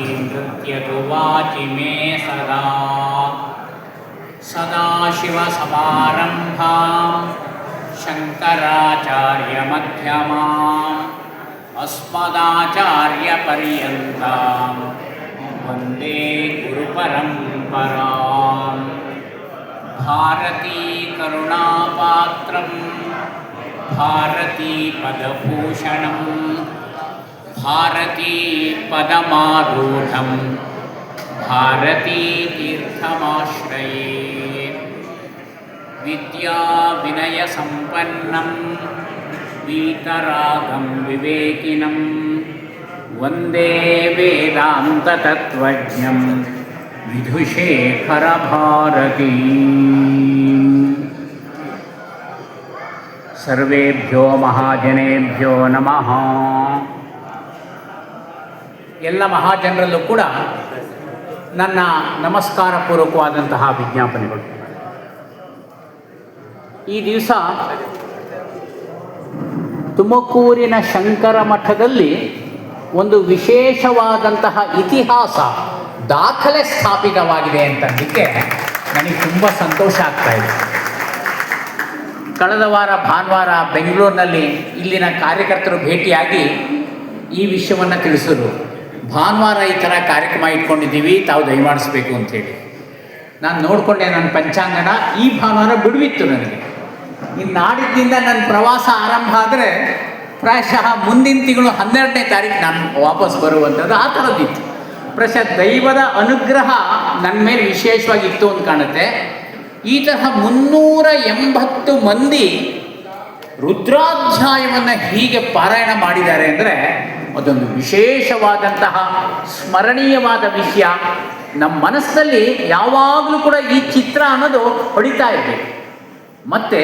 नृत्युवाचि मे सदा। सदाशिवसमारम्भां। शङ्कराचार्यमध्यमाम् अस्मदाचार्यपर्यन्तां। वंदे गुरुपरम्परां। भारती भारतीपदभूषणम् भारतीपदमारूढं भारतीतीर्थमाश्रये विद्याविनयसम्पन्नं वीतरागं विवेकिनं वन्दे वेदान्ततत्त्वज्ञं विधुशेखरभारती। सर्वेभ्यो महाजनेभ्यो नमः। ಎಲ್ಲ ಮಹಾಜನರಲ್ಲೂ ಕೂಡ ನನ್ನ ನಮಸ್ಕಾರ ಪೂರ್ವಕವಾದಂತಹ ವಿಜ್ಞಾಪನೆಗಳು. ಈ ದಿವಸ ತುಮಕೂರಿನ ಶಂಕರ ಮಠದಲ್ಲಿ ಒಂದು ವಿಶೇಷವಾದಂತಹ ಇತಿಹಾಸ ದಾಖಲೆ ಸ್ಥಾಪಿತವಾಗಿದೆ ಅಂತಂದಕ್ಕೆ ನನಗೆ ತುಂಬ ಸಂತೋಷ ಆಗ್ತಾ ಇದೆ. ಕಳೆದ ವಾರ ಭಾನುವಾರ ಬೆಂಗಳೂರಿನಲ್ಲಿ ಇಲ್ಲಿನ ಕಾರ್ಯಕರ್ತರು ಭೇಟಿಯಾಗಿ ಈ ವಿಷಯವನ್ನು ತಿಳಿಸಿದ್ರು. ಭಾನುವಾರ ಈ ಥರ ಕಾರ್ಯಕ್ರಮ ಇಟ್ಕೊಂಡಿದ್ದೀವಿ, ತಾವು ದಯಮಾಡಿಸ್ಬೇಕು ಅಂಥೇಳಿ ನಾನು ನೋಡಿಕೊಂಡೆ ನನ್ನ ಪಂಚಾಂಗಣ, ಈ ಭಾನುವಾರ ಬಿಡುವಿತ್ತು ನನಗೆ. ಇನ್ನು ನಾಡಿದ್ದಿಂದ ನನ್ನ ಪ್ರವಾಸ ಆರಂಭ ಆದರೆ ಪ್ರಾಯಶಃ ಮುಂದಿನ ತಿಂಗಳು ಹನ್ನೆರಡನೇ ತಾರೀಕು ನಾನು ವಾಪಸ್ ಬರುವಂಥದ್ದು ಆ ಥರದ್ದಿತ್ತು ಪ್ರಶಃ ದೈವದ ಅನುಗ್ರಹ ನನ್ನ ಮೇಲೆ ವಿಶೇಷವಾಗಿತ್ತು ಅಂತ ಕಾಣುತ್ತೆ. ಈ ತರಹ ಮುನ್ನೂರ ಎಂಬತ್ತು ಮಂದಿ ರುದ್ರಾಧ್ಯಾಯವನ್ನು ಹೀಗೆ ಪಾರಾಯಣ ಮಾಡಿದ್ದಾರೆ ಅಂದರೆ ಅದೊಂದು ವಿಶೇಷವಾದಂತಹ ಸ್ಮರಣೀಯವಾದ ವಿಷಯ. ನಮ್ಮ ಮನಸ್ಸಲ್ಲಿ ಯಾವಾಗಲೂ ಕೂಡ ಈ ಚಿತ್ರ ಅನ್ನೋದು ಹೊಡಿತಾ ಇದೆ. ಮತ್ತು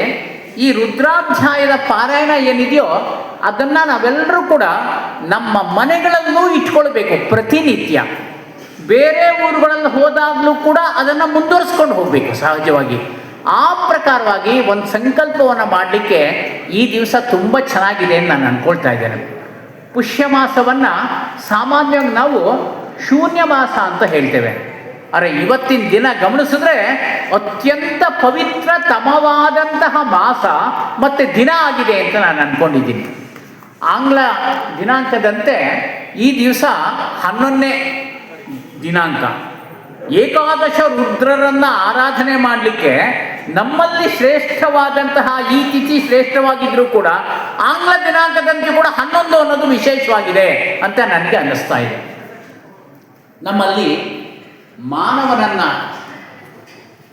ಈ ರುದ್ರಾಧ್ಯಾಯದ ಪಾರಾಯಣ ಏನಿದೆಯೋ ಅದನ್ನು ನಾವೆಲ್ಲರೂ ಕೂಡ ನಮ್ಮ ಮನೆಗಳಲ್ಲೂ ಇಟ್ಕೊಳ್ಬೇಕು ಪ್ರತಿನಿತ್ಯ. ಬೇರೆ ಊರುಗಳಲ್ಲಿ ಹೋದಾಗಲೂ ಕೂಡ ಅದನ್ನು ಮುಂದುವರಿಸ್ಕೊಂಡು ಹೋಗಬೇಕು ಸಹಜವಾಗಿ. ಆ ಪ್ರಕಾರವಾಗಿ ಒಂದು ಸಂಕಲ್ಪವನ್ನು ಮಾಡಲಿಕ್ಕೆ ಈ ದಿವಸ ತುಂಬ ಚೆನ್ನಾಗಿದೆ ಅಂತ ನಾನು ಅಂದ್ಕೊಳ್ತಾ ಇದ್ದೇನೆ. ಪುಷ್ಯ ಮಾಸವನ್ನು ಸಾಮಾನ್ಯವಾಗಿ ನಾವು ಶೂನ್ಯ ಮಾಸ ಅಂತ ಹೇಳ್ತೇವೆ. ಅರೆ, ಇವತ್ತಿನ ದಿನ ಗಮನಿಸಿದ್ರೆ ಅತ್ಯಂತ ಪವಿತ್ರ ತಮವಾದಂತಹ ಮಾಸ ಮತ್ತು ದಿನ ಆಗಿದೆ ಅಂತ ನಾನು ಅಂದ್ಕೊಂಡಿದ್ದೀನಿ ಆಂಗ್ಲ ದಿನಾಂಕದಂತೆ ಈ ದಿವಸ ಹನ್ನೊಂದನೇ ದಿನಾಂಕ. ಏಕಾದಶ ರುದ್ರರನ್ನ ಆರಾಧನೆ ಮಾಡಲಿಕ್ಕೆ ನಮ್ಮಲ್ಲಿ ಶ್ರೇಷ್ಠವಾದಂತಹ ಈ ತಿಥಿ ಶ್ರೇಷ್ಠವಾಗಿದ್ರೂ ಕೂಡ ಆಂಗ್ಲ ದಿನಾಂಕದಂತೆ ಕೂಡ ಹನ್ನೊಂದು ಅನ್ನೋದು ವಿಶೇಷವಾಗಿದೆ ಅಂತ ನನಗೆ ಅನ್ನಿಸ್ತಾ ಇದೆ. ನಮ್ಮಲ್ಲಿ ಮಾನವನನ್ನ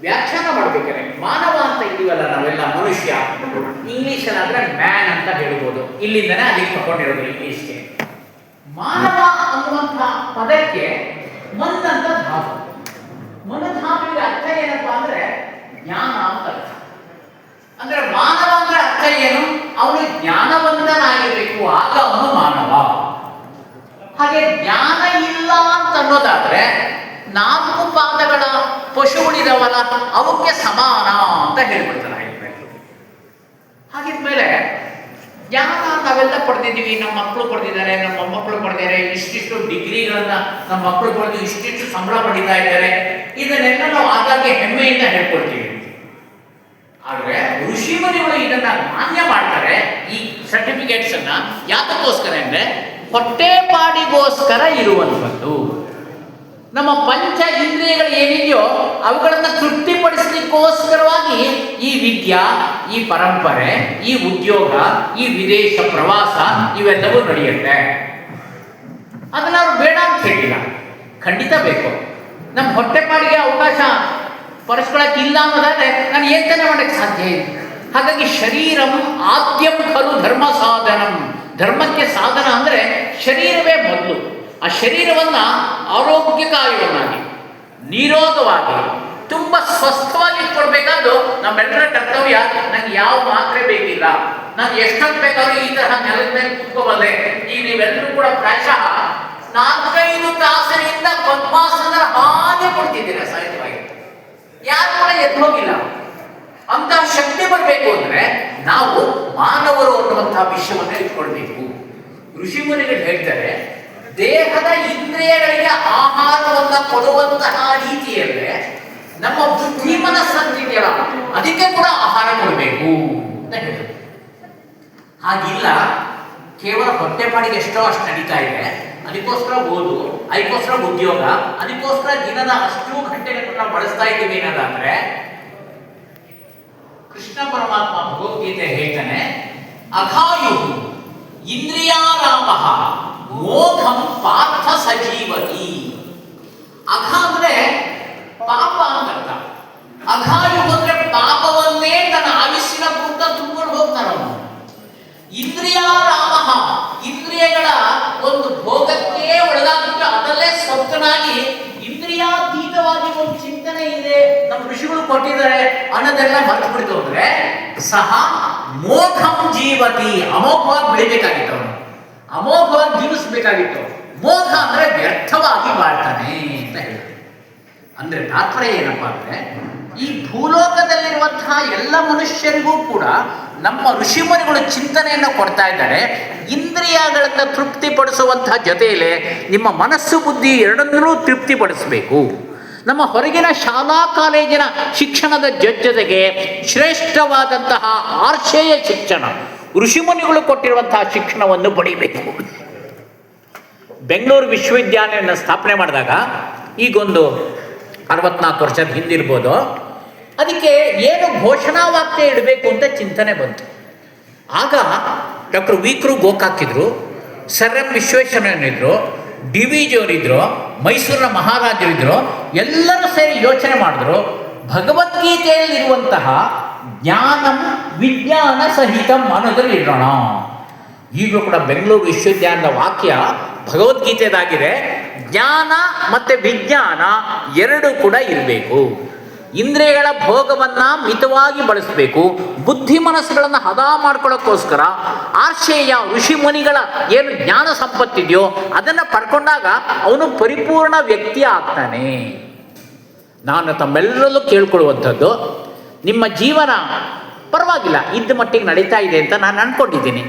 ವ್ಯಾಖ್ಯಾನ ಮಾಡಬೇಕಾದ್ರೆ ಮಾನವ ಅಂತ ಇದೀವಲ್ಲ ನಾವೆಲ್ಲ ಮನುಷ್ಯ ಇಂಗ್ಲಿಷಲ್ಲಾದ್ರೆ ಮ್ಯಾನ್ ಅಂತ ಹೇಳ್ಬೋದು. ಇಲ್ಲಿಂದನೇ ಅಲ್ಲಿಗೆ ತಗೊಂಡಿರೋದು ಇಂಗ್ಲಿಷ್ಗೆ ಮಾನವ ಅನ್ನುವಂತಹ ಪದಕ್ಕೆ ಮನ್ ಅಂತ ಧಾತು ಜ್ಞಾನ ಅಂತ ಅರ್ಥ. ಅಂದ್ರೆ ಮಾನವ ಅಂದ್ರೆ ಅರ್ಥ ಏನು? ಅವನು ಜ್ಞಾನವಂತನಾಗಿರ್ಬೇಕು, ಆಗ ಅವನು ಮಾನವ. ಹಾಗೆ ಜ್ಞಾನ ಇಲ್ಲ ಅಂತ ಅನ್ನೋದಾದ್ರೆ, ನಾಲ್ಕು ಪಾದಗಳ ಪಶು ಉಳಿದವಲ್ಲ ಅವಕ್ಕೆ ಸಮಾನ ಅಂತ ಹೇಳ್ಬಿಡ್ತಾರೆ ಹಾಗಿದ್ಮೇಲೆ, ಜ್ಞಾನ ನಾವೆಲ್ಲ ಪಡೆದಿದ್ದೀವಿ. ನಮ್ಮ ಮಕ್ಕಳು ಪಡೆದಿದ್ದಾರೆ, ನಮ್ಮ ಮೊಮ್ಮಕ್ಕಳು ಪಡೆದಿದ್ದಾರೆ, ಇಷ್ಟಿಷ್ಟು ಡಿಗ್ರಿಗಳನ್ನ ನಮ್ಮ ಮಕ್ಕಳು ಪಡೆದು ಇಷ್ಟಿಷ್ಟು ಸಂಬಳ ಪಡಿತಾ ಇದ್ದಾರೆ. ಇದನ್ನೆಲ್ಲ ನಾವು ಆಗಾಗ್ಗೆ ಹೆಮ್ಮೆಯಿಂದ ಹೇಳ್ಕೊಳ್ತೀವಿ. ಆದ್ರೆ ಋಷಿ ಮುನಿಗಳು ಇದನ್ನ ಮಾನ್ಯ ಮಾಡ್ತಾರೆ ಈ ಸರ್ಟಿಫಿಕೇಟ್ಸ್ ಅನ್ನ. ಯಾತಕ್ಕೋಸ್ಕರ ಅಂದ್ರೆ ಹೊಟ್ಟೆಪಾಡಿಗೋಸ್ಕರ ಇರುವಂಥದ್ದು. ನಮ್ಮ ಪಂಚ ಇಂದ್ರಿಯಗಳು ಏನಿದೆಯೋ ಅವುಗಳನ್ನು ತೃಪ್ತಿಪಡಿಸಲಿಕ್ಕೋಸ್ಕರವಾಗಿ ಈ ವಿದ್ಯಾ, ಈ ಪರಂಪರೆ, ಈ ಉದ್ಯೋಗ, ಈ ವಿದೇಶ ಪ್ರವಾಸ ಇವೆಲ್ಲವೂ ನಡೆಯುತ್ತೆ. ಅದನ್ನ ಅವ್ರು ಬೇಡ ಅಂತ ಹೇಳಿಲ್ಲ. ಖಂಡಿತ ಬೇಕು. ನಮ್ಮ ಹೊಟ್ಟೆಪಾಡಿಗೆ ಅವಕಾಶ ಇಲ್ಲ ಅನ್ನೋದಾದ್ರೆ ನಾನು ಏನ್ ತಾನೇ ಮಾಡಕ್ಕೆ ಸಾಧ್ಯ ಇಲ್ಲ. ಹಾಗಾಗಿ ಶರೀರಂ ಆದ್ಯಂ ಖಲು ಧರ್ಮ ಸಾಧನಂ. ಧರ್ಮಕ್ಕೆ ಸಾಧನ ಅಂದ್ರೆ ಶರೀರವೇ ಮೊದಲು ಆ ಶರೀರವನ್ನ ಆರೋಗ್ಯಕಾರಿಯನ್ನಾಗಿ ನಿರೋಧವಾಗಿ ತುಂಬಾ ಸ್ವಸ್ಥವಾಗಿ ಇಟ್ಕೊಳ್ಬೇಕಾದ್ರು ನಮ್ಮೆಲ್ಲರ ಕರ್ತವ್ಯ. ನನಗೆ ಯಾವ ಮಾತ್ರೆ ಬೇಕಿಲ್ಲ. ನಾನು ಎಷ್ಟೊತ್ತು ಬೇಕಾದ್ರೂ ಈ ತರಹ ನೆಲದ ಮೇಲೆ ಕೂತ್ಕೋಬಲ್ಲೆ ಈಗ ನೀವೆಲ್ಲರೂ ಕೂಡ ಪ್ರಾಯಶಃ ನಾಲ್ಕೈದು ತಾಸಿನಿಂದ ಪದ್ಮಾಸನದ ಹಾಗೆ ಕೊಡ್ತಿದ್ದೀರಾ ಸಹಜವಾಗಿ ಯಾರು ಕೂಡ ಎದ್ದು ಹೋಗಿಲ್ಲ. ಅಂತಹ ಶಕ್ತಿ ಬರಬೇಕು ಅಂದ್ರೆ ನಾವು ಮಾನವರು ಅನ್ನುವಂತಹ ವಿಷಯವನ್ನು ಇಟ್ಕೊಳ್ಬೇಕು ಋಷಿಮುನಿಗಳು ಹೇಳ್ತಾರೆ, ದೇಹದ ಇಂದ್ರಿಯಗಳಿಗೆ ಆಹಾರವನ್ನ ಕೊಡುವಂತಹ ರೀತಿಯಲ್ಲೇ ನಮ್ಮ ಬುದ್ಧಿ ಮನಸ್ಸಂತಿದೆಯಲ್ಲ ಅದಕ್ಕೆ ಕೂಡ ಆಹಾರ ಕೊಡಬೇಕು ಅಂತ ಹೇಳಿದ್ರು ಹಾಗಿಲ್ಲ, ಕೇವಲ ಹೊಟ್ಟೆಪಾಡಿಗೆ ಎಷ್ಟೋ ಅಷ್ಟು ನಡೀತಾ ಇದೆ. ಅದಕ್ಕೋಸ್ಕರ ಓದು, ಅದಕ್ಕೋಸ್ಕರ ಉದ್ಯೋಗ, ಅದಕ್ಕೋಸ್ಕರ ದಿನದ ಅಷ್ಟು ಗಂಟೆಗಳನ್ನ ಬಳಸ್ತಾ ಇದ್ದೀವಿ ಏನಾದ್ರೆ, ಕೃಷ್ಣ ಪರಮಾತ್ಮ ಭಗವದ್ಗೀತೆ ಹೇಳ್ತಾನೆ, ಅಘಾಯು ಇಂದ್ರಿಯಾರಾಮ ಮೋಘಂ ಪಾರ್ಥ ಸಜೀವತಿ. ಅಘ ಅಂದ್ರೆ ಪಾಪ ಅಂತ ಅಘಾಯು ಅಂದ್ರೆ ಪಾಪವನ್ನೇ ತನ್ನ ಆಯುಸ್ಸಿನ ಪೂರ್ತ ತುಂಬಿಕೊಂಡು ಹೋಗ್ತಾರ ಇಂದ್ರಿಯಾರಾಮ ಇಂದ್ರಿಯಗಳ ಒಂದು ಭೋಗಕ್ಕೆ ಒಳಗಾಗುತ್ತೆ ಅದಲ್ಲೇ ಸಪ್ತನಾಗಿ ಇಂದ್ರಿಯಾತೀತವಾಗಿ ಒಂದು ಚಿಂತನೆ ಇದೆ ನಮ್ಮ ಋಷಿಗಳು ಕೊಟ್ಟಿದ್ದಾರೆ, ಅನ್ನೋದೆಲ್ಲ ಮರ್ತು ಬಿಡ್ತು ಅಂದ್ರೆ ಸಹ ಮೋಘಂ ಜೀವತಿ, ಅಮೋಘವಾಗಿ ಬೆಳಿಬೇಕಾಗಿತ್ತು. ಅವನು ಅಮೋಘವಾಗಿ ಜೀವಿಸಬೇಕಾಗಿತ್ತು. ಮೋಘ ಅಂದ್ರೆ ವ್ಯರ್ಥವಾಗಿ ಬಾಳ್ತಾನೆ ಅಂತ ಹೇಳಿದ್ರು. ಅಂದ್ರೆ ತಾತ್ಪರ್ಯ ಏನಪ್ಪಾ ಅಂದ್ರೆ ಈ ಭೂಲೋಕದಲ್ಲಿರುವಂತಹ ಎಲ್ಲ ಮನುಷ್ಯರಿಗೂ ಕೂಡ ನಮ್ಮ ಋಷಿಮುನಿಗಳು ಚಿಂತನೆಯನ್ನು ಕೊಡ್ತಾ ಇದ್ದಾರೆ, ಇಂದ್ರಿಯಗಳನ್ನು ತೃಪ್ತಿಪಡಿಸುವಂತಹ ಜೊತೆಯಲ್ಲೇ ನಿಮ್ಮ ಮನಸ್ಸು ಬುದ್ಧಿ ಎರಡನ್ನೂ ತೃಪ್ತಿಪಡಿಸಬೇಕು. ನಮ್ಮ ಹೊರಗಿನ ಶಾಲಾ ಕಾಲೇಜಿನ ಶಿಕ್ಷಣದ ಜೊತೆಗೆ ಶ್ರೇಷ್ಠವಾದಂತಹ ಆರ್ಷೇಯ ಶಿಕ್ಷಣ, ಋಷಿಮುನಿಗಳು ಕೊಟ್ಟಿರುವಂತಹ ಶಿಕ್ಷಣವನ್ನು ಪಡಿಬೇಕು. ಬೆಂಗಳೂರು ವಿಶ್ವವಿದ್ಯಾಲಯವನ್ನು ಸ್ಥಾಪನೆ ಮಾಡಿದಾಗ, ಈಗೊಂದು ಅರವತ್ನಾಲ್ಕು ವರ್ಷದ ಹಿಂದಿರ್ಬೋದು ಅದಕ್ಕೆ ಏನು ಘೋಷಣಾ ವಾಕ್ಯ ಇಡಬೇಕು ಅಂತ ಚಿಂತನೆ ಬಂತು. ಆಗ ಡಾಕ್ಟರ್ ವಿಕ್ರು ಗೋಕಾಕಿದ್ರು ಸರ್ ಎಂ ವಿಶ್ವೇಶ್ವರನಿದ್ರು ಡಿ ವಿ ಜಿಯವರಿದ್ರು ಮೈಸೂರಿನ ಮಹಾರಾಜರಿದ್ರು, ಎಲ್ಲರೂ ಸೇರಿ ಯೋಚನೆ ಮಾಡಿದ್ರು ಭಗವದ್ಗೀತೆಯಲ್ಲಿರುವಂತಹ ಜ್ಞಾನಂ ವಿಜ್ಞಾನ ಸಹಿತಂ ಅನ್ನೋದ್ರಲ್ಲಿ ಇಡೋಣ. ಈಗಲೂ ಕೂಡ ಬೆಂಗಳೂರು ವಿಶ್ವವಿದ್ಯಾಲಯದ ವಾಕ್ಯ ಭಗವದ್ಗೀತೆದಾಗಿದೆ, ಜ್ಞಾನ ಮತ್ತೆ ವಿಜ್ಞಾನ ಎರಡು ಕೂಡ ಇರಬೇಕು. ಇಂದ್ರಿಯಗಳ ಭೋಗವನ್ನ ಮಿತವಾಗಿ ಬಳಸಬೇಕು, ಬುದ್ಧಿ ಮನಸ್ಸುಗಳನ್ನು ಹದ ಮಾಡ್ಕೊಳ್ಳೋಕ್ಕೋಸ್ಕರ ಆರ್ಷೇಯ ಋಷಿ ಮುನಿಗಳ ಏನು ಜ್ಞಾನ ಸಂಪತ್ತಿದೆಯೋ ಅದನ್ನು ಪಡ್ಕೊಂಡಾಗ ಅವನು ಪರಿಪೂರ್ಣ ವ್ಯಕ್ತಿ ಆಗ್ತಾನೆ. ನಾನು ತಮ್ಮೆಲ್ಲರಲ್ಲೂ ಕೇಳ್ಕೊಳ್ಳುವಂಥದ್ದು, ನಿಮ್ಮ ಜೀವನ ಪರವಾಗಿಲ್ಲ, ಇದ್ದ ಮಟ್ಟಿಗೆ ನಡೀತಾ ಇದೆ ಅಂತ ನಾನು ಅನ್ಕೊಂಡಿದ್ದೀನಿ.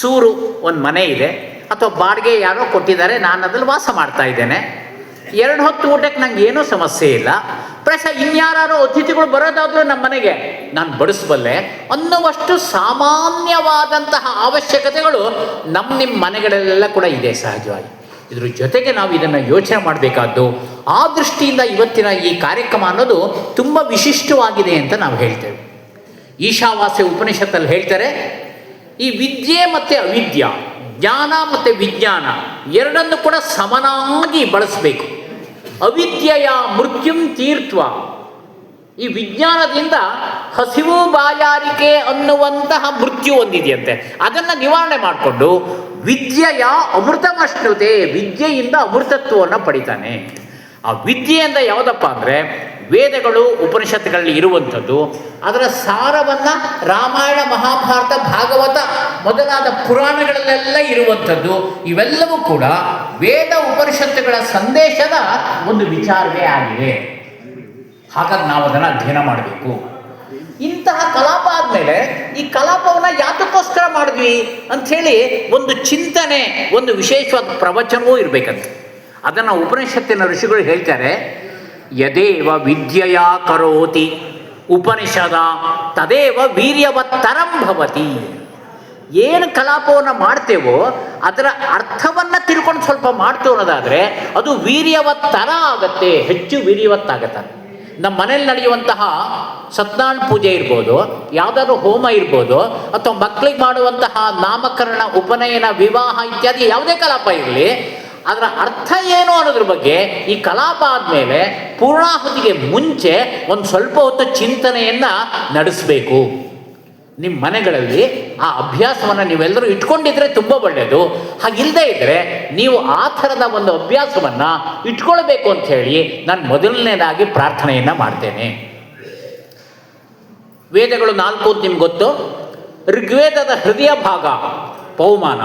ಸೂರು ಒಂದು ಮನೆ ಇದೆ, ಅಥವಾ ಬಾಡಿಗೆ ಯಾರೋ ಕೊಟ್ಟಿದ್ದಾರೆ ನಾನು ಅದ್ರಲ್ಲಿ ವಾಸ ಮಾಡ್ತಾ ಇದ್ದೇನೆ. ಎರಡು ಹೊತ್ತು ಊಟಕ್ಕೆ ನಂಗೆ ಏನೂ ಸಮಸ್ಯೆ ಇಲ್ಲ. ಪ್ಲಸ್ ಇನ್ಯಾರೋ ಅತಿಥಿಗಳು ಬರೋದಾದ್ರೂ ನಮ್ಮ ಮನೆಗೆ, ನಾನು ಬಡಿಸಬಲ್ಲೆ, ಅನ್ನುವಷ್ಟು ಸಾಮಾನ್ಯವಾದಂತಹ ಅವಶ್ಯಕತೆಗಳು ನಮ್ಮ ನಿಮ್ಮ ಮನೆಗಳಲ್ಲೆಲ್ಲ ಕೂಡ ಇದೆ ಸಹಜವಾಗಿ. ಇದ್ರ ಜೊತೆಗೆ ನಾವು ಇದನ್ನು ಯೋಚನೆ ಮಾಡಬೇಕಾದ್ದು, ಆ ದೃಷ್ಟಿಯಿಂದ ಇವತ್ತಿನ ಈ ಕಾರ್ಯಕ್ರಮ ಅನ್ನೋದು ತುಂಬ ವಿಶಿಷ್ಟವಾಗಿದೆ ಅಂತ ನಾವು ಹೇಳ್ತೇವೆ. ಈಶಾವಾಸ್ಯ ಉಪನಿಷತ್ತಲ್ಲಿ ಹೇಳ್ತಾರೆ, ಈ ವಿದ್ಯೆ ಮತ್ತು ಅವಿದ್ಯ, ಜ್ಞಾನ ಮತ್ತು ವಿಜ್ಞಾನ ಎರಡನ್ನು ಕೂಡ ಸಮನಾಗಿ ಬಳಸಬೇಕು. ಅವಿದ್ಯೆಯ ಮೃತ್ಯುಂ ತೀರ್ಥ ಈ ವಿಜ್ಞಾನದಿಂದ ಹಸಿವು ಬಾಯಾರಿಕೆ ಅನ್ನುವಂತಹ ಮೃತ್ಯು ಒಂದಿದೆಯಂತೆ. ಅದನ್ನು ನಿವಾರಣೆ ಮಾಡಿಕೊಂಡು ವಿದ್ಯೆಯ ಅಮೃತಮಷ್ಣುತೆ ವಿದ್ಯೆಯಿಂದ ಅಮೃತತ್ವವನ್ನು ಪಡಿತಾನೆ. ಆ ವಿದ್ಯೆಯಿಂದ ಯಾವುದಪ್ಪ ಅಂದರೆ ವೇದಗಳು, ಉಪನಿಷತ್ತುಗಳಲ್ಲಿ ಇರುವಂಥದ್ದು, ಅದರ ಸಾರವನ್ನು ರಾಮಾಯಣ, ಮಹಾಭಾರತ, ಭಾಗವತ ಮೊದಲಾದ ಪುರಾಣಗಳಲ್ಲೆಲ್ಲ ಇರುವಂಥದ್ದು, ಇವೆಲ್ಲವೂ ಕೂಡ ವೇದ, ಉಪನಿಷತ್ತುಗಳ ಸಂದೇಶದ ಒಂದು ವಿಚಾರವೇ ಆಗಿದೆ. ಹಾಗಾಗಿ ನಾವು ಅದನ್ನು ಅಧ್ಯಯನ ಮಾಡಬೇಕು. ಇಂತಹ ಕಲಾಪ ಆದಮೇಲೆ ಈ ಕಲಾಪವನ್ನು ಯಾತಕ್ಕೋಸ್ಕರ ಮಾಡಿದ್ವಿ ಅಂಥೇಳಿ ಒಂದು ಚಿಂತನೆ, ಒಂದು ವಿಶೇಷವಾದ ಪ್ರವಚನವೂ ಇರಬೇಕಂತ. ಅದನ್ನು ಉಪನಿಷತ್ತಿನ ಋಷಿಗಳು ಹೇಳ್ತಾರೆ ಯದೇವ ವಿದ್ಯೆಯ ಕರೋತಿ. ಉಪನಿಷದ, ತದೇವ ವೀರ್ಯವತ್ತರಂ ಭವತಿ. ಏನು ಕಲಾಪವನ್ನು ಮಾಡ್ತೇವೋ, ಅದರ ಅರ್ಥವನ್ನು ತಿಳ್ಕೊಂಡು ಸ್ವಲ್ಪ ಮಾಡ್ತೇವೆ ಅನ್ನೋದಾದರೆ, ಅದು ವೀರ್ಯವತ್ತರ ಆಗತ್ತೆ, ಹೆಚ್ಚು ವೀರ್ಯವತ್ತಾಗತ್ತೆ. ನಮ್ಮ ಮನೇಲಿ ನಡೆಯುವಂತಹ ಸತ್ನಾನ್ ಪೂಜೆ ಇರ್ಬೋದು, ಯಾವುದಾದ್ರು ಹೋಮ ಇರ್ಬೋದು, ಅಥವಾ ಮಕ್ಕಳಿಗೆ ಮಾಡುವಂತಹ ನಾಮಕರಣ, ಉಪನಯನ, ವಿವಾಹ ಇತ್ಯಾದಿ ಯಾವುದೇ ಕಲಾಪ ಇರಲಿ ಅದರ ಅರ್ಥ ಏನು ಅನ್ನೋದ್ರ ಬಗ್ಗೆ ಈ ಕಲಾಪ ಆದಮೇಲೆ ಪೂರ್ಣಾಹುತಿಗೆ ಮುಂಚೆ ಒಂದು ಸ್ವಲ್ಪ ಹೊತ್ತು ಚಿಂತನೆಯನ್ನು ನಡೆಸಬೇಕು. ನಿಮ್ಮ ಮನೆಗಳಲ್ಲಿ ಆ ಅಭ್ಯಾಸವನ್ನು ನೀವೆಲ್ಲರೂ ಇಟ್ಕೊಂಡಿದ್ರೆ ತುಂಬ ಒಳ್ಳೆಯದು ಹಾಗಿಲ್ಲದೆ ಇದ್ದರೆ ನೀವು ಆ ಥರದ ಒಂದು ಅಭ್ಯಾಸವನ್ನು ಇಟ್ಕೊಳ್ಬೇಕು ಅಂತ ಹೇಳಿ ನಾನು ಮೊದಲನೇದಾಗಿ ಪ್ರಾರ್ಥನೆಯನ್ನು ಮಾಡ್ತೇನೆ. ವೇದಗಳು ನಾಲ್ಕು ನಿಮ್ಗೆ ಗೊತ್ತು? ಋಗ್ವೇದದ ಹೃದಯ ಭಾಗ ಪೌಮಾನ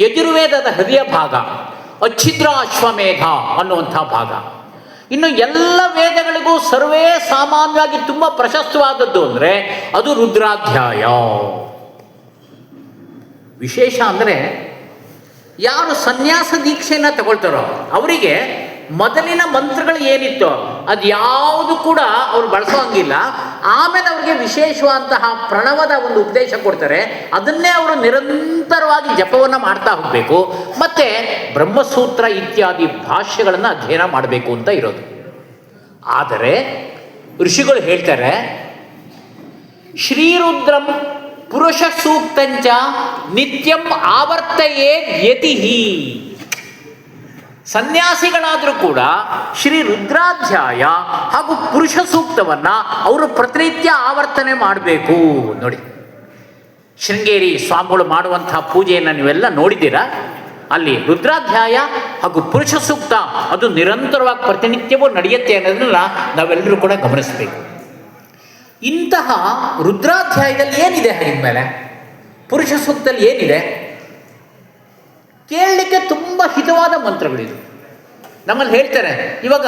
ಯಜುರ್ವೇದದ ಹೃದಯ ಭಾಗ ಅಚ್ಛಿದ್ರ ಅಶ್ವಮೇಧ ಅನ್ನುವಂಥ ಭಾಗ. ಇನ್ನು ಎಲ್ಲ ವೇದಗಳಿಗೂ ಸರ್ವೇ ಸಾಮಾನ್ಯವಾಗಿ ತುಂಬ ಪ್ರಶಸ್ತವಾದದ್ದು ಅಂದರೆ ಅದು ರುದ್ರಾಧ್ಯಾಯ. ವಿಶೇಷ ಅಂದರೆ ಯಾರು ಸನ್ಯಾಸ ದೀಕ್ಷೆಯನ್ನು ತಗೊಳ್ತಾರೋ ಅವರಿಗೆ ಮೊದಲಿನ ಮಂತ್ರಗಳು ಏನಿತ್ತು ಅದು ಯಾವುದು ಕೂಡ ಅವ್ರು ಬಳಸೋಂಗಿಲ್ಲ ಆಮೇಲೆ ಅವ್ರಿಗೆ ವಿಶೇಷವಾದಂತಹ ಪ್ರಣವದ ಒಂದು ಉಪದೇಶ ಕೊಡ್ತಾರೆ. ಅದನ್ನೇ ಅವರು ನಿರಂತರವಾಗಿ ಜಪವನ್ನು ಮಾಡ್ತಾ ಹೋಗಬೇಕು. ಮತ್ತು ಬ್ರಹ್ಮಸೂತ್ರ ಇತ್ಯಾದಿ ಭಾಷ್ಯಗಳನ್ನು ಅಧ್ಯಯನ ಮಾಡಬೇಕು ಅಂತ ಇರೋದು. ಆದರೆ ಋಷಿಗಳು ಹೇಳ್ತಾರೆ, ಶ್ರೀರುದ್ರಂ ಪುರುಷ ಸೂಕ್ತಂಚ ನಿತ್ಯಂ ಆವರ್ತಯೇ ಯತಿಹಿ. ಸನ್ಯಾಸಿಗಳಾದರೂ ಕೂಡ ಶ್ರೀ ರುದ್ರಾಧ್ಯಾಯ ಹಾಗೂ ಪುರುಷ ಸೂಕ್ತವನ್ನ ಅವರು ಪ್ರತಿನಿತ್ಯ ಆವರ್ತನೆ ಮಾಡಬೇಕು. ನೋಡಿ, ಶೃಂಗೇರಿ ಸ್ವಾಮಿಗಳು ಮಾಡುವಂತಹ ಪೂಜೆಯನ್ನು ನೀವೆಲ್ಲ ನೋಡಿದ್ದೀರಾ? ಅಲ್ಲಿ ರುದ್ರಾಧ್ಯಾಯ ಹಾಗೂ ಪುರುಷ ಸೂಕ್ತ ಅದು ನಿರಂತರವಾಗಿ ಪ್ರತಿನಿತ್ಯವೂ ನಡೆಯುತ್ತೆ ಅನ್ನೋದನ್ನ ನಾವೆಲ್ಲರೂ ಕೂಡ ಗಮನಿಸಬೇಕು. ಇಂತಹ ರುದ್ರಾಧ್ಯಾಯದಲ್ಲಿ ಏನಿದೆ ಹಾಗಿದ್ಮೇಲೆ ಪುರುಷ ಸೂಕ್ತದಲ್ಲಿ ಏನಿದೆ? ಕೇಳಲಿಕ್ಕೆ ತುಂಬ ಹಿತವಾದ ಮಂತ್ರಗಳಿದು. ನಮ್ಮಲ್ಲಿ ಹೇಳ್ತಾರೆ, ಇವಾಗ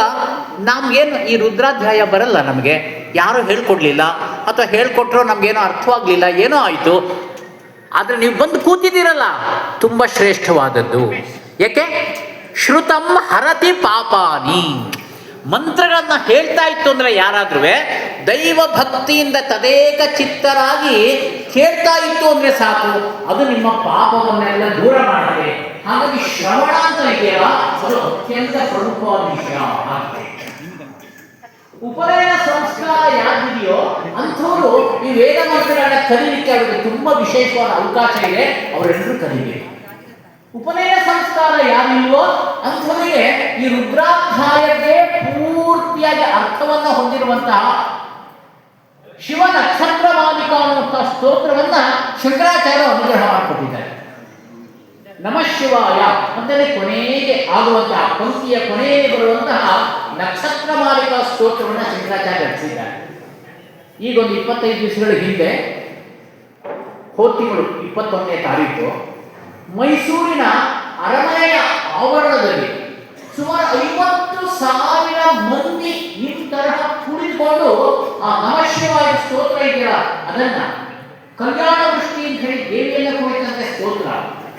ನಮ್ಗೇನು ಈ ರುದ್ರಾಧ್ಯಾಯ ಬರಲ್ಲ ನಮಗೆ, ಯಾರೂ ಹೇಳ್ಕೊಡ್ಲಿಲ್ಲ, ಅಥವಾ ಹೇಳ್ಕೊಟ್ರೋ ನಮಗೇನೋ ಅರ್ಥವಾಗಲಿಲ್ಲ, ಏನೋ ಆಯಿತು, ಆದರೆ ನೀವು ಬಂದು ಕೂತಿದ್ದೀರಲ್ಲ, ತುಂಬ ಶ್ರೇಷ್ಠವಾದದ್ದು. ಯಾಕೆ? ಶ್ರುತಂ ಹರತಿ ಪಾಪಾನಿ. ಮಂತ್ರಗಳನ್ನ ಹೇಳ್ತಾ ಇತ್ತು ಅಂದರೆ ಯಾರಾದ್ರೂ ದೈವ ಭಕ್ತಿಯಿಂದ ತದೇಕ ಚಿತ್ತರಾಗಿ ಕೇಳ್ತಾ ಇತ್ತು ಅಂದರೆ ಸಾಕು, ಅದು ನಿಮ್ಮ ಪಾಪವನ್ನೆಲ್ಲ ದೂರ ಮಾಡುತ್ತೆ ಹಾಗಾಗಿ ಶ್ರವಣ ಅಂತ ಇದೆಯಲ್ಲ ಅದು ಅತ್ಯಂತ ಪ್ರಮುಖವಾದ ವಿಷಯ ಉಪನಯನ ಸಂಸ್ಕಾರ ಯಾರಿದೆಯೋ ಅಂಥವರು ಈ ವೇದ ಮಂತ್ರಗಳನ್ನ ಕಲೀಲಿಕ್ಕೆ ಅವರಿಗೆ ತುಂಬಾ ವಿಶೇಷವಾದ ಅವಕಾಶ ಇದೆ, ಅವರೆಲ್ಲರೂ ಕಲಿಬೇಕು. ಉಪನಯನ ಸಂಸ್ಕಾರ ಯಾರಿಲ್ವೋ ಅಂಥವರಿಗೆ ಈ ರುದ್ರಾಧ್ಯಾಯಕ್ಕೆ ಪೂರ್ತಿಯಾಗಿ ಅರ್ಥವನ್ನ ಹೊಂದಿರುವಂತಹ ಶಿವ ನಕ್ಷತ್ರ ಮಾಲಿಕ ಅನ್ನುವಂತಹ ಸ್ತೋತ್ರವನ್ನ ಶಂಕರಾಚಾರ್ಯ ಅನುಗ್ರಹ ಮಾಡಿಕೊಟ್ಟಿದ್ದಾರೆ. ನಮಃ ಶಿವಾಯ. ಅಂತಲೇ ಕೊನೆಗೆ ಆಗುವಂತಹ ಪಂಕ್ತಿಯ ಕೊನೆಗೆ ಬರುವಂತಹ ನಕ್ಷತ್ರ ಮಾಲಿಕ ಸ್ತೋತ್ರವನ್ನು ಶಂಕರಾಚಾರ್ಯ ರಚಿಸಿದ್ದಾರೆ. ಈಗೊಂದು ಇಪ್ಪತ್ತೈದು ದಿವಸಗಳ ಹಿಂದೆ ಹೋತಿಗಳು ತಿಂಗಳು ಇಪ್ಪತ್ತೊಂದನೇ ತಾರೀಕು, ಮೈಸೂರಿನ ಅರಮನೆಯ ಆವರಣದಲ್ಲಿ ಸುಮಾರು ಐವತ್ತು ಸಾವಿರ ಮಂದಿ ಈ ತರಹ ಕುಳಿತುಕೊಂಡು ಆ ನಮಃಶಿವಾಯ ಸ್ತೋತ್ರ ಇದೆಯಲ್ಲ, ಅದನ್ನ ಕಲ್ಯಾಣ ದೃಷ್ಟಿ ಅಂತ ಹೇಳಿ ದೇವಿಯನ್ನ ಕುರಿತಂತೆ ಸ್ತೋತ್ರ.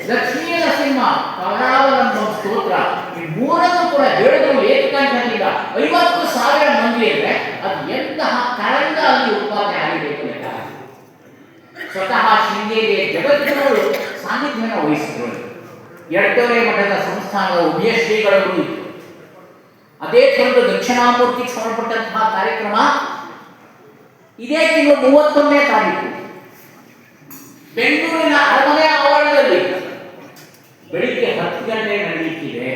ಲಕ್ಷ್ಮೀ ನರಸಿಂಹ ಕರಾವಲಂಬ ಸ್ತೋತ್ರ. ಈ ಮೂರನ್ನು ಕೂಡ ಹೇಳಿದ್ರು ಏಕಕಾಂತನಿಂದ ಐವತ್ತು ಸಾವಿರ ಮಂದಿ ಅಂದ್ರೆ ಅದು ಎಂತಹ ತರಂಗ ಅಲ್ಲಿ ಉತ್ಪಾದನೆ ಆಗಿರಬೇಕು ಲೆಕ್ಕ ಸ್ವತಃ ಶೃಂಗೇರಿಯ ಜಗತ್ತಿನವರು ಸಾನ್ನಿಧ್ಯವನ್ನು ವಹಿಸಿದ್ರು. ಎರಡನೇ ಮಠದ ಸಂಸ್ಥಾನದ ಉಭಯ ಶ್ರೀಗಳು ಇತ್ತು. ಅದೇ ತಂದು ದಕ್ಷಿಣಾಮೂರ್ತಿಗೆ ಸಂಬಂಧಪಟ್ಟಂತಹ ಕಾರ್ಯಕ್ರಮ ಇದೇ ತಿಂಗಳು ಮೂವತ್ತೊಂದನೇ ತಾರೀಕು. ಬೆಂಗಳೂರಿನ ಅರಮನೆ ಆವರಣದಲ್ಲಿ ಬೆಳಿಗ್ಗೆ ಹತ್ತು ಗಂಟೆ ನಡೆಯುತ್ತಿದೆ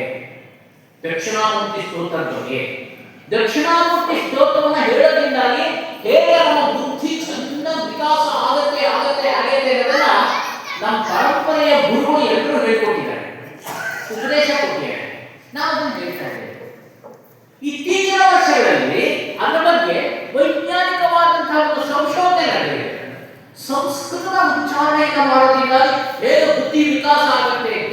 ದಕ್ಷಿಣಾಮೂರ್ತಿ ಬಗ್ಗೆ. ದಕ್ಷಿಣಾಮೂರ್ತಿ ಸ್ತೋತ್ರವನ್ನು ಹೇಳೋದ್ರಿಂದಾಗಿ ಹೇಗೆ ನಮ್ಮ ಬುದ್ಧಿ ಚೆನ್ನಾಗಿ ವಿಕಾಸ ಆಗತ್ತೆ ಆಗತ್ತೆ ಆಗತ್ತೆ ಅನ್ನೋದನ್ನ ನಮ್ಮ ಪರಂಪರೆಯ ಗುರುಗಳು ಎಲ್ಲರೂ ಹೇಳ್ಕೊಟ್ಟಿದ್ದಾರೆ. ಉಪದೇಶ ಕೊಟ್ಟಿದ್ದಾರೆ. ನಾವು ಅದನ್ನು ಹೇಳ್ತಾ ಇದ್ದೇವೆ. ಇತ್ತೀಚಿನ ವರ್ಷಗಳಲ್ಲಿ ಅದರ ಬಗ್ಗೆ ವೈಜ್ಞಾನಿಕವಾದಂತಹ ಒಂದು ಸಂಶೋಧನೆ ನಡೆದಿದೆ. ಸಂಸ್ಕೃತದ ಉಚ್ಚಾರಣೆಯನ್ನು ಮಾಡೋದ್ರಿಂದ ಹೇಗೆ ಬುದ್ಧಿ ವಿಕಾಸ ಆಗುತ್ತೆ?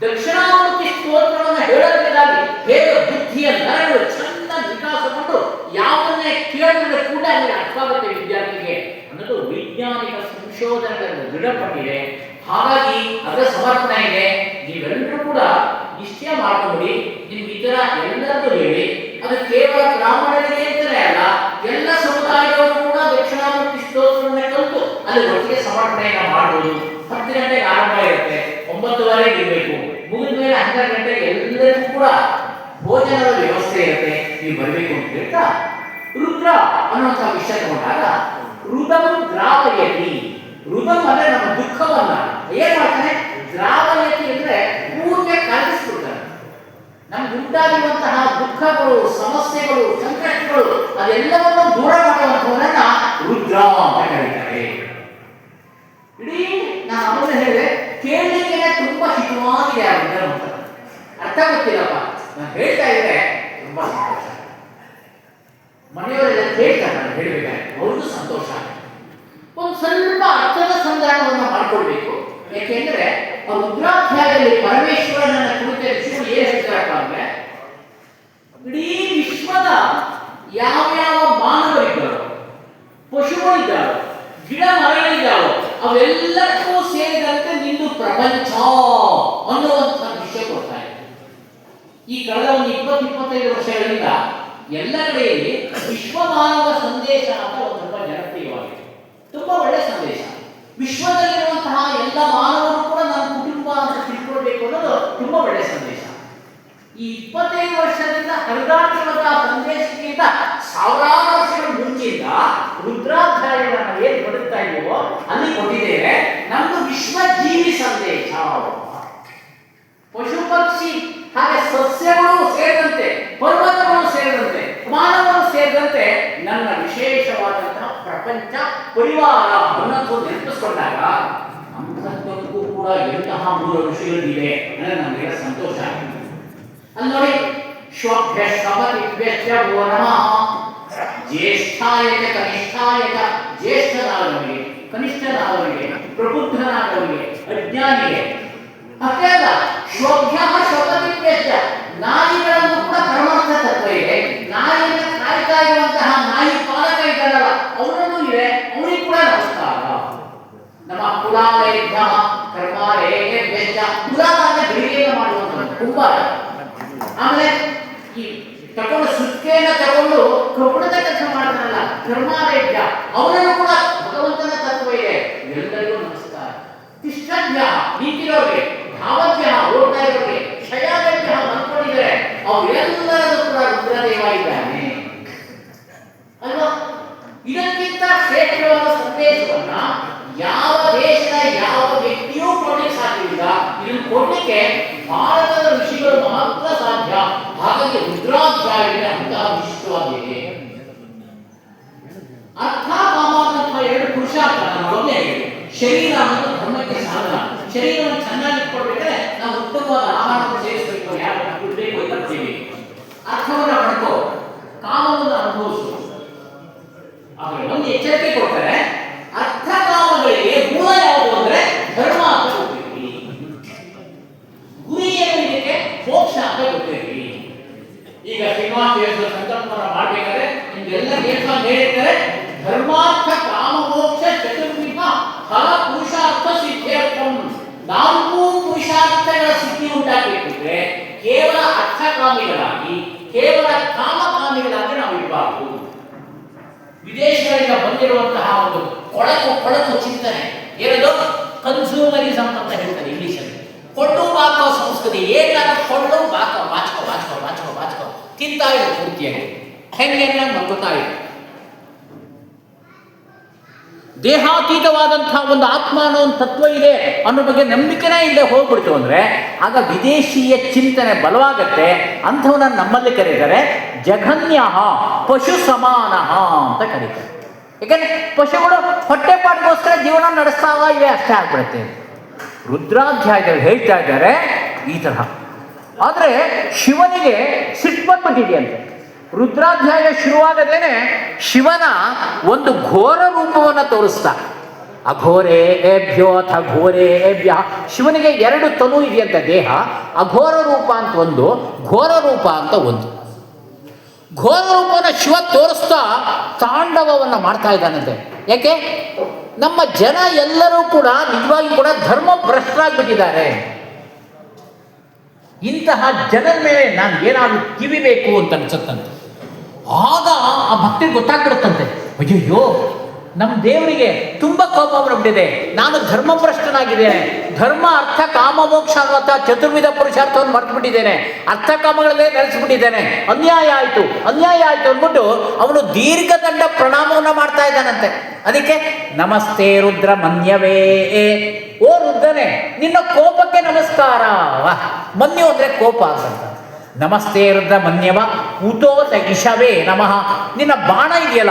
ದಕ್ಷಿಣಾಮೂರ್ತಿ ಸ್ತೋತ್ರವನ್ನು ಹೇಳೋದಕ್ಕಾಗಿ ಹೇಗೆ ಬುದ್ಧಿಯ ನರಗಳು ಚೆನ್ನಾಗಿ ವಿಕಾಸಗೊಂಡು ಯಾವುದನ್ನೇ ಕೇಳಿದ್ರೆ ಕೂಡ ಅಲ್ಲಿ ಅರ್ಥವಾಗುತ್ತೆ ವಿದ್ಯಾರ್ಥಿಗೆ ಅನ್ನೋದು ವೈಜ್ಞಾನಿಕ ಸಂಶೋಧನೆಗಳನ್ನು ದೃಢಪಟ್ಟಿದೆ ಹಾಗಾಗಿ ಅದರ ಸಮರ್ಪಣೆ ಇದೆ ನೀವೆಲ್ಲರೂ ಕೂಡ ನಿಶ್ಚಯ ಮಾಡ್ಕೊಂಬಿಡಿ ನಿಮ್ಗೆ ಈ ತರ ಹೇಳಿ ಅದು ಕೇವಲ ಬ್ರಾಹ್ಮಣರಿಗೆ ಅಂತಾನೆ ಅಲ್ಲ ಎಲ್ಲ ಸಮುದಾಯದವರು ಕೂಡ ದಕ್ಷಿಣಾಮೂರ್ತಿ ಸ್ತೋತ್ರವನ್ನ ಕಲಿತು ಅಲ್ಲಿ ಒಟ್ಟಿಗೆ ಸಮರ್ಪಣೆಯನ್ನ ಮಾಡ್ಬೋದು ಹತ್ತು ಗಂಟೆಗೆ ಆರಂಭ ಇರುತ್ತೆ ಒಂಬತ್ತುವರೆಗೆ ಇರಬೇಕು ಮುಗಿದ ಮೇಲೆ ಹನ್ನೆರಡು ಗಂಟೆಗೆ ಎಲ್ಲರಿಗೂ ಕೂಡ ಭೋಜನದ ವ್ಯವಸ್ಥೆ ಇರುತ್ತೆ. ನೀವು ಬರಬೇಕು ಅಂತ ಹೇಳ್ತಾ, ರುದ್ರ ಅನ್ನುವಂಥ ವಿಷಯ ತಗೊಂಡಾಗ ರುದಂ ದ್ರಾವಯತಿ. ರುದಂ ಅಂದ್ರೆ ನಮ್ಮ ದುಃಖವನ್ನ. ಏನ್ ಮಾಡ್ತಾನೆ? ದ್ರಾವಯತಿ ಅಂದ್ರೆ ಪೂರ್ಣ ಕರಗಿಸ್ಬಿಡ್ತಾನೆ ನಮ್ಗೆ ಉಂಟಾಗಿರುವಂತಹ ದುಃಖಗಳು, ಸಮಸ್ಯೆಗಳು, ಸಂಕಟಗಳು, ಅದೆಲ್ಲವನ್ನು ದೂರ ಮಾಡುವಂಥವನ್ನ ರುದ್ರ ಅಂತ ಕರೀತಾರೆ ಇಡೀ ನಾನು ಅವನ್ನ ಹೇಳಿದೆ ಕೇಳಲಿಕ್ಕೆ ತುಂಬಾ ಹಿತವಾಗಿದೆ ಆ ರುದ್ರ ಮಂತ್ರ ಅರ್ಥ ಗೊತ್ತಿಲ್ಲಪ್ಪ ನಾನು ಹೇಳ್ತಾ ಇದ್ರೆ ತುಂಬಾ ಸಂತೋಷ ಮನೆಯವರೆಲ್ಲ ಕೇಳ್ತಾರೆ ನಾನು ಹೇಳ್ಬೇಕಾದ್ರೆ ಅವ್ರಿಗೂ ಸಂತೋಷ ಒಂದು ಸ್ವಲ್ಪ ಅರ್ಥದ ಸಂಧಾನವನ್ನು ಮಾಡ್ಕೊಳ್ಬೇಕು ಯಾಕೆಂದ್ರೆ ಆ ರುದ್ರಾಧ್ಯಾಯದಲ್ಲಿ ಪರಮೇಶ್ವರನನ್ನ ಕುರಿತ ಋಷಿಗಳು ಏನ್ ಹೇಳ್ತಾರಪ್ಪ ಅಂದ್ರೆ ಯಾವ ಯಾವ ಮಾನವರಿದ್ದಾರೋ ಪಶುಗಳಿದ್ದಾವೆ ಗಿಡ ಮರಗಳಿದ್ದಾವೆ ಅವೆಲ್ಲಕ್ಕೂ ಸೇರಿದಂತೆ ನಿಂದು ಪ್ರಪಂಚ ಅನ್ನುವಂಥ ವಿಷಯ ಕೊಡ್ತಾ ಇದೆ ಈ ಕಳೆದ ಒಂದು ಇಪ್ಪತ್ತು ಇಪ್ಪತ್ತೈದು ವರ್ಷಗಳಿಂದ ಎಲ್ಲ ಕಡೆಯಲ್ಲಿ ವಿಶ್ವಮಾನವ ಸಂದೇಶ ಅಂತ ಒಂದು ತುಂಬ ಜನಪ್ರಿಯವಾಗಿದೆ. ತುಂಬಾ ಒಳ್ಳೆ ಸಂದೇಶ. ವಿಶ್ವದಲ್ಲಿರುವಂತಹ ಎಲ್ಲ ಮಾನವರು ಕೂಡ ನನ್ನ ಕುಟುಂಬ ಅಂತ ತಿಳ್ಕೊಳ್ಬೇಕು ಅನ್ನೋದು ತುಂಬಾ ಒಳ್ಳೆ ಸಂದೇಶ. ಈ ಇಪ್ಪತ್ತೈದು ವರ್ಷದಿಂದ ಕರ್ನಾಟಕದ ಸಂದೇಶಕ್ಕಿಂತ ಸಾವಿರಾರು ವರ್ಷಗಳ ಮುಂಚೆಯಿಂದ ರುದ್ರಾಧ್ಯಾಯಗಳನ್ನ ಏನು ಬದುಕ್ತಾ ಅಲ್ಲಿ ಕೊಟ್ಟಿದ್ದೇವೆ ನಮ್ದು ವಿಶ್ವ ಜೀವಿ ಸಂದೇಶ. ಪಶು ಪಕ್ಷಿ ಹಾಗೆ ಸಸ್ಯಗಳು ಸೇರಿದಂತೆ, ಪರ್ವತಗಳು ಸೇರಿದಂತೆ ಮಾನವರು ಸೇರಿದಂತೆ ನನ್ನ ವಿಶೇಷವಾದಂತಹ ಪ್ರಪಂಚ, ಪರಿವಾರ ಅನ್ನೋದು ನೆನಪಿಸ್ಕೊಂಡಾಗ ಅಂಥದ್ದಕ್ಕೂ ಕೂಡ ಎಂತಹ ಮೂಲ ಋಷಿಗಳಿವೆ ಅಂದರೆ ನಮಗೆ ಸಂತೋಷ ಆಗಿದೆ ಅಲ್ಲಿ ನೋಡಿ ಶ್ವಭ್ಯ ಶ್ರಮತಿಭ್ಯಶ್ಚ ಭೋ ನಮಃ ಜ್ಯೇಷ್ಠಾಯ ಚ ಕನಿಷ್ಠಾಯ ಚ ಜ್ಯೇಷ್ಠನಾದವನಿಗೆ, ಕನಿಷ್ಠನಾದವನಿಗೆ, ಪ್ರಬುದ್ಧನಾದವನಿಗೆ, ಅಜ್ಞಾನಿಗೆ. ಅಷ್ಟೇ ಅಲ್ಲ ಶ್ವಭ್ಯ ಶ್ವಪತಿಭ್ಯಶ್ಚ ನಾಯಿಗಳನ್ನು ಕೂಡ ಪರಮಾರ್ಥ ತತ್ವ ಇದೆ. ನಾಯಿಯನ್ನು ಕಾಯ್ತಾ ಇರುವಂತಹ ನಾಯಿ ಪಾಲಕ ಇದ್ದಾರಲ್ಲ ಅವರನ್ನು ಇದೆ. ಅವನಿಗೆ ಕೂಡ ನಮಸ್ಕಾರ. ನಮ್ಮ ಕುಲಾಲಯ ಕರ್ಮಾಲಯ ವೆಚ್ಚ ಕುಲಾಲ ಅಂದ್ರೆ ಗಳಿಗೆ ಮಾಡುವಂತ ಕುಂಬಾರ ಆಮೇಲೆ ಈ ತಗೊಂಡು ಸುತ್ತಿಗೆಯನ್ನ ತಗೊಂಡು ಕಬ್ಬಣದ ಕೆಲಸ ಮಾಡ್ತಾರಲ್ಲ ಕರ್ಮಾಲಯ ಅವರನ್ನು ಕೂಡ ಅವರೆಲ್ಲರಲ್ಲೂ ಕೂಡ ರುದ್ರದೇವ ಇದ್ದಾನೆ ಅಲ್ವಾ? ಇದಕ್ಕಿಂತ ಶ್ರೇಷ್ಠವಾದ ಸಂದೇಶವನ್ನ ಯಾವ ದೇಶದ ಯಾವ ವ್ಯಕ್ತಿಯೂ ಕೊಡ್ಲಿಕ್ಕೆ ಸಾಧ್ಯವಿಲ್ಲ. ಇದನ್ನು ಕೊಡ್ಲಿಕ್ಕೆ ಭಾರತದ ಋಷಿಗಳು ಮಾತ್ರ ಸಾಧ್ಯ. ಹಾಗಾಗಿ ರುದ್ರಾಧ್ಯಾಯವಿದೆ ಅಂತಹ ವಿಶಿಷ್ಟವಾಗಿದೆ ಅರ್ಥ ಕಾಮ ಅನ್ನುವ ಎರಡು ಪುರುಷಾರ್ಥ ನಾನು ಮೊದಲೇ ಶರೀರ ಅನ್ನೋದು ಧರ್ಮಕ್ಕೆ ಸಾಧನ ಶರೀರವನ್ನು ಚೆನ್ನಾಗಿ ಇಟ್ಕೊಳ್ಬೇಕಾದ್ರೆ ನಾವು ಉತ್ತಮವಾದ ಆಹಾರವನ್ನು ಸೇರಿಸಬೇಕು ಯಾರು ಬೇಕು ಅಂತ ಬರ್ತೀವಿ ಅರ್ಥವನ್ನು ಪಡ್ಕೋ ಕಾಮವನ್ನು ಅನುಭವಿಸು ಆದರೆ ಒಂದು ಎಚ್ಚರಿಕೆ ಕೊಡ್ತಾರೆ ಅರ್ಥ ಕಾಮಗಳಿಗೆ ಮೂಲ ಯಾವುದು ಅಂದ್ರೆ ಧರ್ಮ ಅಂತ ಗೊತ್ತಿರಲಿ ಗುರಿ ಏನು ಇದಕ್ಕೆ ಮೋಕ್ಷ ಅಂತ ಗೊತ್ತಿರಲಿ ಈಗ ಶ್ರೀನಿವಾಸ ದೇವರ ಸಂಕಲ್ಪನ ಮಾಡ್ಬೇಕಾದ್ರೆ ನಿಮ್ಗೆಲ್ಲ ದೇವಸ್ಥಾನ ಹೇಳಿರ್ತಾರೆ ಧರ್ಮಾರ್ಥ ಕಾಮ ಮೋಕ್ಷ ಚತುರ್ವಿಧ ಫಲ ಪುರುಷಾರ್ಥ ಸಿದ್ಧಾರ್ಥಂ ನಾಲ್ಕು ಪುರುಷಾರ್ಥಗಳ ಸಿದ್ಧಿ ಉಂಟಾಗಬೇಕಿದ್ರೆ ಕೇವಲ ಅರ್ಥಕಾಮಿಗಳಾಗಿ ಕೇವಲ ಕಾಮಕಾಮಿಗಳಾಗಿ ನಾವು ಇರಬಾರದು. ವಿದೇಶಗಳಿಂದ ಬಂದಿರುವಂತಹ ಒಂದು ಕೊಳಕು ಕೊಳಕು ಚಿಂತನೆ ಏನದು ಕನ್ಸೂಮರಿಸಮ್ ಅಂತ ಹೇಳ್ತಾರೆ ಇಂಗ್ಲಿಷಲ್ಲಿ. ಕೊಟ್ಟು ಬಾಕೋ ಸಂಸ್ಕೃತಿ ಏನಾದ್ರು ಕೊಂಡು ಬಾಕೋ ಬಾಚ್ಕೋ ಬಾಚ್ಕೋ ಬಾಚ್ಕೋ ಬಾಚ್ಕೋ ತಿಂತಾ ಇದೆ ಪೂರ್ತಿಯಾಗಿ. ಹೆಂಗೆ ಮಲ್ಕೋತಾ ಇದೆ ದೇಹಾತೀತವಾದಂತಹ ಒಂದು ಆತ್ಮ ಅನ್ನೋ ಒಂದು ತತ್ವ ಇದೆ ಅನ್ನೋ ಬಗ್ಗೆ ನಂಬಿಕೆನೇ ಇಲ್ಲದೆ ಹೋಗ್ಬಿಡ್ತು ಅಂದರೆ, ಆಗ ವಿದೇಶೀಯ ಚಿಂತನೆ ಬಲವಾಗತ್ತೆ ಅಂಥವನ್ನ ನಮ್ಮಲ್ಲಿ ಕರೀತಾರೆ ಜಘನ್ಯ ಪಶು ಸಮಾನ ಅಂತ ಕರೀತಾರೆ. ಯಾಕಂದ್ರೆ ಪಶುಗಳು ಹೊಟ್ಟೆಪಾಟಿಗೋಸ್ಕರ ಜೀವನ ನಡೆಸ್ತಾವ ಇವೆ, ಅಷ್ಟೇ ಆಗ್ಬಿಡುತ್ತೆ. ರುದ್ರಾಧ್ಯಾಯದಲ್ಲಿ ಹೇಳ್ತಾ ಇದ್ದಾರೆ ಈ ತರಹ. ಆದರೆ ಶಿವನಿಗೆ ಸಿಟ್ಟು ಬಂದ್ಬಿಟ್ಟಿದೆಯಂತೆ ರುದ್ರಾಧ್ಯಾಯ ಶುರುವಾಗದೇನೆ ಶಿವನ ಒಂದು ಘೋರ ರೂಪವನ್ನು ತೋರಿಸ್ತಾ ಅಘೋರೆ ಏಭ್ಯೋ ಅಥ ಘೋರೆ ಏಭ್ಯ. ಶಿವನಿಗೆ ಎರಡು ತನು ಇದೆಯಂತ ದೇಹ, ಅಘೋರ ರೂಪ ಅಂತ ಒಂದು, ಘೋರ ರೂಪ ಅಂತ ಒಂದು. ಘೋರ ರೂಪವನ್ನು ಶಿವ ತೋರಿಸ್ತಾ ತಾಂಡವವನ್ನು ಮಾಡ್ತಾ ಇದ್ದಾನಂತೆ. ಯಾಕೆ? ನಮ್ಮ ಜನ ಎಲ್ಲರೂ ಕೂಡ ನಿಜವಾಗಿ ಕೂಡ ಧರ್ಮ ಭ್ರಷ್ಟರಾಗ್ಬಿಟ್ಟಿದ್ದಾರೆ ಇಂತಹ ಜನರ ಮೇಲೆ ನಾನು ಏನಾದರೂ ಕಿವಿಬೇಕು ಅಂತ ಅನ್ಸುತ್ತಂತೆ. ಆಗ ಆ ಭಕ್ತಿ ಗೊತ್ತಾಗ್ಬಿಡುತ್ತಂತೆ, ಅಯ್ಯಯ್ಯೋ ನಮ್ಮ ದೇವರಿಗೆ ತುಂಬ ಕೋಪ ಬಂದ್ಬಿಟ್ಟಿದೆ. ನಾನು ಧರ್ಮಭ್ರಷ್ಟನಾಗಿದ್ದೇನೆ ಧರ್ಮ, ಅರ್ಥ, ಕಾಮ, ಮೋಕ್ಷ ಅನ್ನುವಂಥ ಚತುರ್ವಿಧ ಪುರುಷಾರ್ಥವನ್ನು ಮರೆತುಬಿಟ್ಟಿದ್ದೇನೆ. ಅರ್ಥ, ಕಾಮಗಳಲ್ಲೇ ನೆಲೆಸಿಬಿಟ್ಟಿದ್ದೇನೆ. ಅನ್ಯಾಯ ಆಯಿತು ಅನ್ಯಾಯ ಆಯಿತು ಅಂದ್ಬಿಟ್ಟು ಅವನು ದೀರ್ಘದಂಡ ಪ್ರಣಾಮವನ್ನು ಮಾಡ್ತಾ ಇದ್ದಾನಂತೆ. ಅದಕ್ಕೆ, ನಮಸ್ತೆ ರುದ್ರ ಮನ್ಯವೇ. ಓ ರುದ್ರನೇ, ನಿನ್ನ ಕೋಪಕ್ಕೆ ನಮಸ್ಕಾರ. ಮನ್ಯು ಅಂದರೆ ಕೋಪ ಅಂತ ನಮಸ್ತೆ ರುದ್ರ ಮನ್ಯವ ಕೂತೋತ ಇಶವೇ ನಮಃ. ನಿನ್ನ ಬಾಣ ಇದೆಯಲ್ಲ?